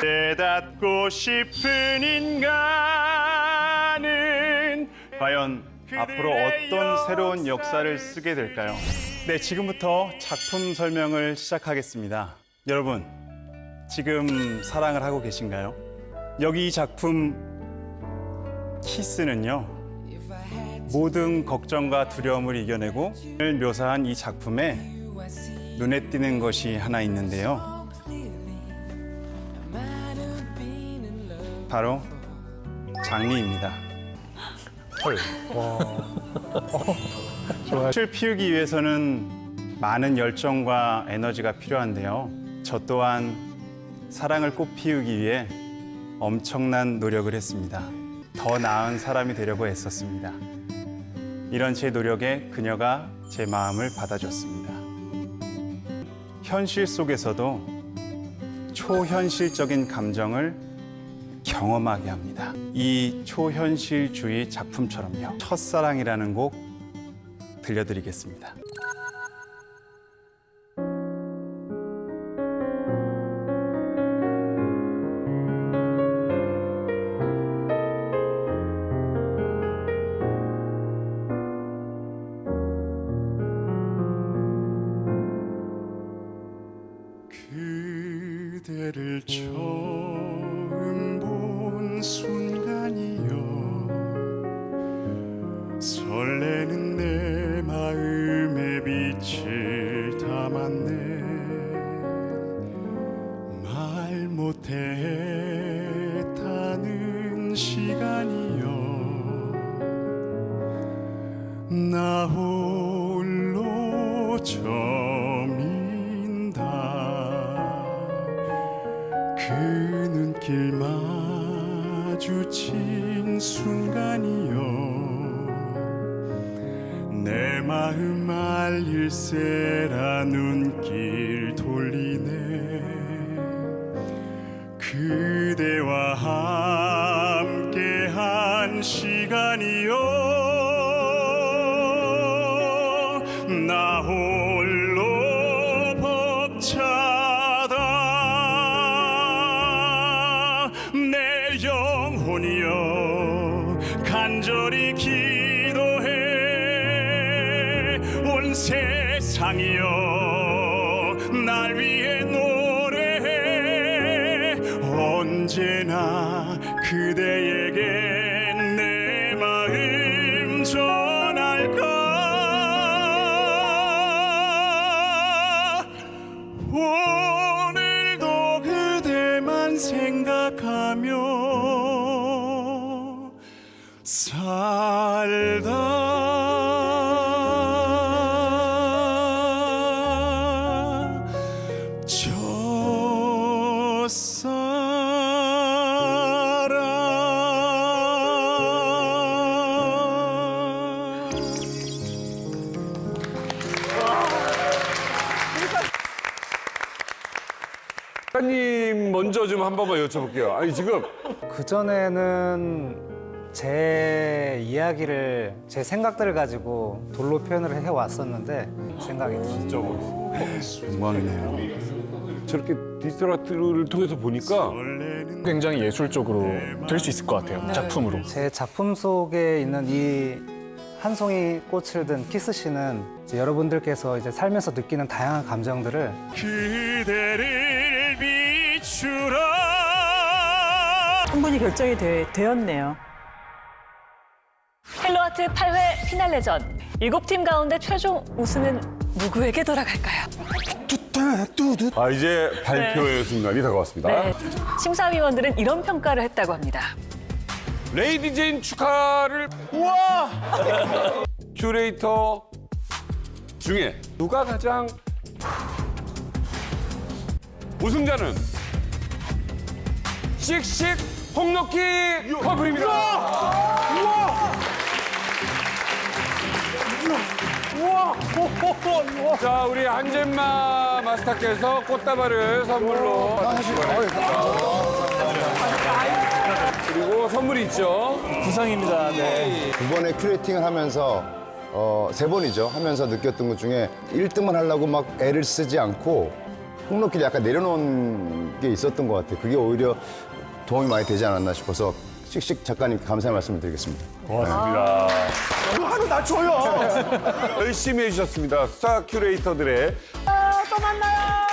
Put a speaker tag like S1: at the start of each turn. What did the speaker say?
S1: 깨닫고 싶은 인간은 과연 앞으로 어떤 새로운 역사를 쓰게 될까요? 네, 지금부터 작품 설명을 시작하겠습니다. 여러분, 지금 사랑을 하고 계신가요? 여기 이 작품 키스는요. 모든 걱정과 두려움을 이겨내고 을 묘사한 이 작품에 눈에 띄는 것이 하나 있는데요. 바로 장미입니다. 꽃을 피우기 위해서는 많은 열정과 에너지가 필요한데요. 저 또한 사랑을 꽃 피우기 위해 엄청난 노력을 했습니다. 더 나은 사람이 되려고 애썼습니다. 이런 제 노력에 그녀가 제 마음을 받아줬습니다. 현실 속에서도 초현실적인 감정을 경험하게 합니다. 이 초현실주의 작품처럼요. 첫사랑이라는 곡 들려드리겠습니다. 그대를 처음 본 순간이여 설레는 내 마음에 빛을 담았네. 말 못했다는 시간이여 나 홀로 저민다. 그눈 길 마주친 순간이요 내 마음 알릴세라 눈길 돌리네. 그대와 함께한 시간이요 혼이여 간절히 기도해. 온 세상이여 날 위해 노래해. 언제나 그대에게 내 마음 전할까? 오늘도 그대만 생각하며
S2: 작가님 먼저 좀 한 번만 여쭤볼게요. 아니 지금
S3: 그전에는 제 이야기를, 제 생각들을 가지고 돌로 표현을 해왔었는데 생각이
S2: 진짜 멋있어.
S1: 영광이네요
S2: 저렇게 디지털 아트를 통해서 보니까
S4: 굉장히 예술적으로 될 수 있을 것 같아요. 작품으로.
S3: 제 작품 속에 있는 이 한 송이 꽃을 든 키스 씨는 이제 여러분들께서 이제 살면서 느끼는 다양한 감정들을
S1: 그대를
S5: 충분히 결정이 되, 되었네요.
S6: 헬로아트 8회 피날레전. 일곱 팀 가운데 최종 우승은 누구에게 돌아갈까요?
S2: 아 이제 발표의 순간이 다가왔습니다.
S6: 네. 심사위원들은 이런 평가를 했다고 합니다.
S2: 레이디 제인 축하를 우와 큐레이터 중에 누가 가장 우승자는 씩씩 홍넣기 커플입니다. 자 우리 한잼마 마스터께서 꽃다발을 선물로 그리고 선물이 있죠.
S4: 부상입니다. 네.
S7: 두 번의 큐레이팅을 하면서 어, 세 번이죠. 하면서 느꼈던 것 중에 1등만 하려고 막 애를 쓰지 않고 폭로키를 약간 내려놓은 게 있었던 것 같아요. 그게 오히려 도움이 많이 되지 않았나 싶어서 씩씩 작가님 감사의 말씀을 드리겠습니다.
S2: 고맙습니다. 하루 낮춰요. 열심히 해주셨습니다. 스타 큐레이터들의
S6: 또 만나요.